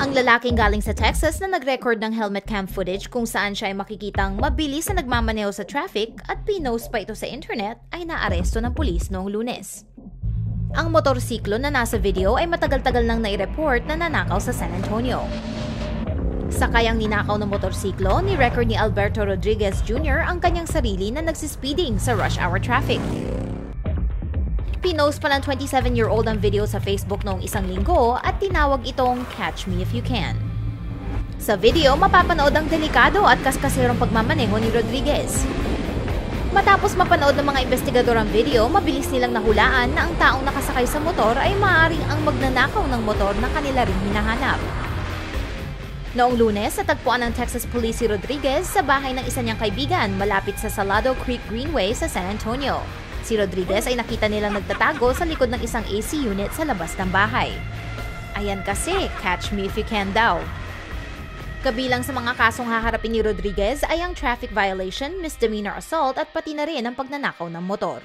Ang lalaking galing sa Texas na nag-record ng helmet cam footage kung saan siya ay makikitang mabilis na nagmamaneho sa traffic at pinost pa ito sa internet ay naaresto ng pulis noong lunes. Ang motorsiklo na nasa video ay matagal-tagal nang nai-report na nanakaw sa San Antonio. Sakay ang ninakaw ng motorsiklo, ni record ni Alberto Rodriguez Jr. ang kanyang sarili na nagsispeeding sa rush hour traffic. Pinost pa ng 27-year-old ang video sa Facebook noong isang linggo at tinawag itong Catch Me If You Can. Sa video, mapapanood ang delikado at kaskaserong pagmamaneho ni Rodriguez. Matapos mapanood ng mga investigador ang video, mabilis nilang nahulaan na ang taong nakasakay sa motor ay maaaring ang magnanakaw ng motor na kanila rin hinahanap. Noong lunes, natagpuan ng Texas Police si Rodriguez sa bahay ng isa niyang kaibigan malapit sa Salado Creek Greenway sa San Antonio. Si Rodriguez ay nakita nilang nagtatago sa likod ng isang AC unit sa labas ng bahay. Ayan kasi, catch me if you can daw. Kabilang sa mga kasong haharapin ni Rodriguez ay ang traffic violation, misdemeanor assault at pati na rin ang pagnanakaw ng motor.